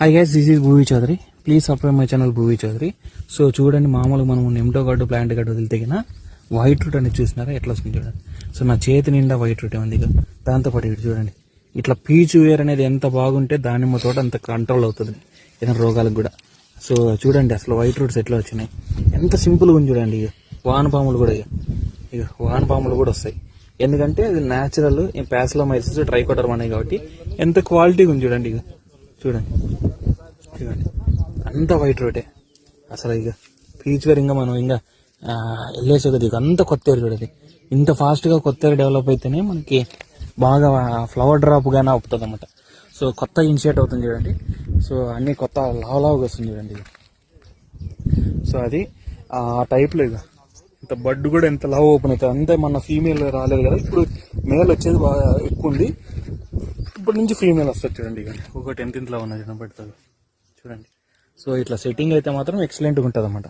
Hi guys this is Bhuvi Chowdary please subscribe my channel Bhuvi Chowdary so చూడండి మామూలుగా మనం నెమ్టో గడ్డు plant గడ్డు వదిలితేగిన వైట్ రూట్ అనేది చూసినారా? ఎట్లా వస్తుంది చూడండి. సో నా చేతి నిండా వైట్ రూట్ ఉంది ఇక దాంతోపాటు ఇటు చూడండి. ఇట్లా పీచు వేర్ అనేది ఎంత బాగుంటే దానిమ్మ తోట అంత కంట్రోల్ అవుతుంది. ఏదైనా రోగాలకు కూడా. సో చూడండి అసలు వైట్ రూట్స్ ఎట్లా వచ్చినాయి? ఎంత సింపుల్గా ఉంది చూడండి ఇక వానపాములు కూడా ఇక ఇక వానపాములు కూడా వస్తాయి. ఎందుకంటే అది న్యాచురల్ ప్యాస్లో మైసెస్ ట్రైకోటర్ అనేవి కాబట్టి ఎంత క్వాలిటీగా ఉంది చూడండి ఇక చూడండి. చూడండి. అంత వైట్ రోటే అసలు ఇక పీచ్ వేర్ ఇంకా మనం ఇంకా వెళ్ళేసి కదా ఇక అంత కొత్త వేరు చూడండి ఇంత ఫాస్ట్గా కొత్త డెవలప్ అయితేనే మనకి బాగా ఫ్లవర్ డ్రాప్ గానే అవుతుంది అనమాట సో కొత్త ఇనిషియేట్ అవుతుంది చూడండి. సో అన్నీ కొత్త లావలావుగా వస్తుంది చూడండి ఇది సో అది ఆ టైప్లో ఇక. ఇంత బడ్ కూడా ఎంత లావ్ ఓపెన్ అవుతుంది. అంతే మన ఫీమేల్ రాలేదు కదా. ఇప్పుడు మేల్ వచ్చేది బాగా ఎక్కువ ఉంది. ఇప్పటి నుంచి ఫీమేల్ వస్తుంది చూడండి ఇక. ఒక టెన్త్ ఇంట్లో ఉన్నది చూడండి పెడుతుంది చూడండి. సో ఇట్లా సెట్టింగ్ అయితే మాత్రం ఎక్సలెంట్గా ఉంటుంది అన్నమాట